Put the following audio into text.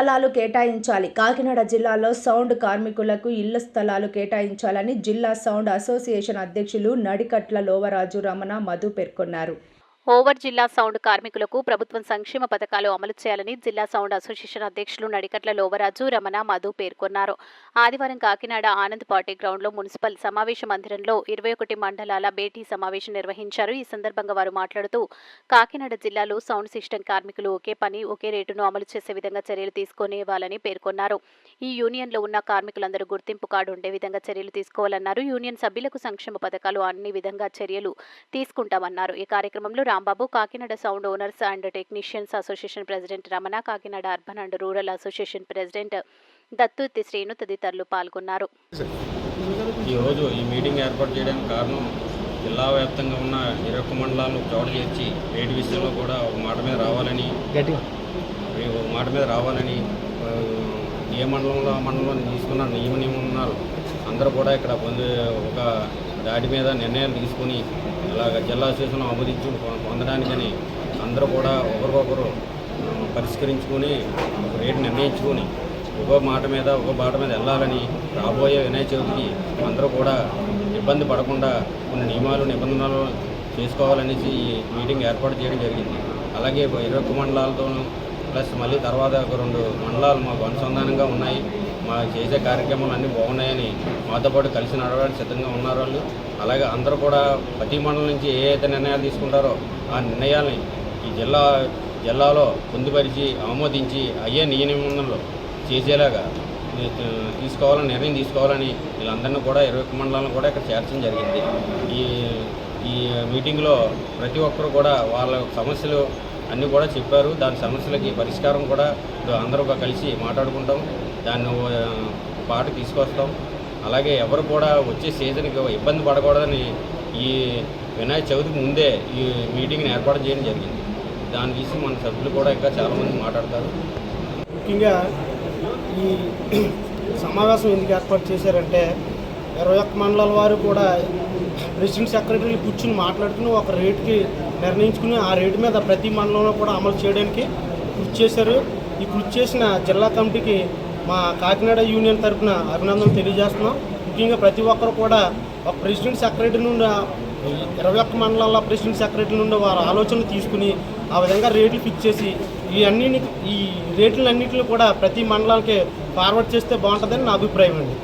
స్థలాలు కేటాయించాలి. కాకినాడ జిల్లాలో సౌండ్ కార్మికులకు ఇళ్ళ స్థలాలు కేటాయించాలని జిల్లా సౌండ్ అసోసియేషన్ అధ్యక్షులు నడికట్ల లోవరాజు రమణ మధు పేర్కొన్నారు. ఓవర్ జిల్లా సౌండ్ కార్మికులకు ప్రభుత్వం సంక్షేమ పథకాలు అమలు చేయాలని జిల్లా సౌండ్ అసోసియేషన్ అధ్యక్షులు నడికట్ల లోవరాజు రమణ మధు పేర్కొన్నారు. ఆదివారం కాకినాడ ఆనంద్ పార్టీ గ్రౌండ్లో మున్సిపల్ సమావేశ మందిరంలో ఇరవై ఒకటి మండలాల భేటీ సమావేశం నిర్వహించారు. ఈ సందర్భంగా వారు మాట్లాడుతూ కాకినాడ జిల్లాలో సౌండ్ సిస్టమ్ కార్మికులు ఒకే పని ఒకే రేటును అమలు చేసే విధంగా చర్యలు తీసుకునేవాలని పేర్కొన్నారు. ఈ యూనియన్లో ఉన్న కార్మికులందరూ గుర్తింపు కార్డు ఉండే విధంగా చర్యలు తీసుకోవాలన్నారు. యూనియన్ సభ్యులకు సంక్షేమ పథకాలు అన్ని విధంగా చర్యలు తీసుకుంటామన్నారు. ఈ కార్యక్రమంలో Rambabu Kakinada sound owners and technicians association president Ramana Kakinada urban and rural association president Dattutti Srinu తదితరులు పాల్గొన్నారు. ఈరోజు ఈ మీటింగ్ ఏర్పాటు చేయడానికి కారణం జిల్లా వ్యాప్తంగా ఉన్న ఇరవై మండలాలు చోట చేర్చి రేటు విషయంలో కూడా ఒక మాట మీద రావాలని ఒక మాట మీద రావాలని ఏ మండలంలో ఆ మండలంలో తీసుకున్న నియమ నియమనాలు అందరూ కూడా ఇక్కడ పొంది ఒక దాటి మీద నిర్ణయాలు తీసుకుని ఇలాగ జిల్లా అసోసియేషన్ ఆమోదించు పొందడానికని అందరూ కూడా ఒకరికొకరు పరిష్కరించుకొని ఒక రేటు నిర్ణయించుకొని ఒక మాట మీద ఒక బాట మీద వెళ్ళాలని రాబోయే వినాయక చవితికి అందరూ కూడా ఇబ్బంది పడకుండా కొన్ని నియమాలు నిబంధనలు చేసుకోవాలనేసి ఈ మీటింగ్ ఏర్పాటు చేయడం జరిగింది. అలాగే ఇరవై ఒక్క మండలాలతోనూ ప్లస్ మళ్ళీ తర్వాత ఒక రెండు మండలాలు మాకు అనుసంధానంగా ఉన్నాయి. మా చేసే కార్యక్రమాలు అన్నీ బాగున్నాయని మాతో పాటు కలిసి నడవడానికి సిద్ధంగా ఉన్నారు వాళ్ళు. అలాగే అందరూ కూడా ప్రతి మండలం నుంచి ఏ అయితే నిర్ణయాలు తీసుకుంటారో ఆ నిర్ణయాల్ని ఈ జిల్లా జిల్లాలో పొందుపరిచి ఆమోదించి అయ్యే నియమనిబంధనలు చేసేలాగా తీసుకోవాలని నిర్ణయం తీసుకోవాలని వీళ్ళందరినీ కూడా ఇరవై ఒక్క మండలాలను కూడా ఇక్కడ చేర్చడం జరిగింది. ఈ ఈ మీటింగ్లో ప్రతి ఒక్కరు కూడా వాళ్ళ సమస్యలు అన్నీ కూడా చెప్పారు. దాని సమస్యలకి పరిష్కారం కూడా అందరూ ఒక కలిసి మాట్లాడుకుంటాం. దాన్ని పాట తీసుకొస్తాం. అలాగే ఎవరు కూడా వచ్చే సీజన్కి ఇబ్బంది పడకూడదని ఈ వినాయక చవితికి ముందే ఈ మీటింగ్ని ఏర్పాటు చేయడం జరిగింది. దాని గురించి మన సభ్యులు కూడా ఇంకా చాలామంది మాట్లాడతారు. ముఖ్యంగా ఈ సమావేశం ఎందుకు ఏర్పాటు చేశారంటే ఇరవై ఒక్క మండలాల వారు కూడా ప్రెసిడెంట్ సెక్రటరీలు కూర్చుని మాట్లాడుకుని ఒక రేటుకి నిర్ణయించుకుని ఆ రేటు మీద ప్రతి మండలంలో కూడా అమలు చేయడానికి కృషి చేశారు. ఈ కృషి చేసిన జిల్లా కమిటీకి మా కాకినాడ యూనియన్ తరఫున అభినందనలు తెలియజేస్తున్నాం. ముఖ్యంగా ప్రతి ఒక్కరు కూడా ఒక ప్రెసిడెంట్ సెక్రటరీ నుండి ఇరవై ఒక్క మండలాల ప్రెసిడెంట్ సెక్రటరీ నుండి వారి ఆలోచనలు తీసుకుని ఆ విధంగా రేట్లు ఫిక్స్ చేసి ఈ అన్ని ఈ రేట్లన్నింటిని కూడా ప్రతి మండలానికి ఫార్వర్డ్ చేస్తే బాగుంటుందని నా అభిప్రాయం అండి.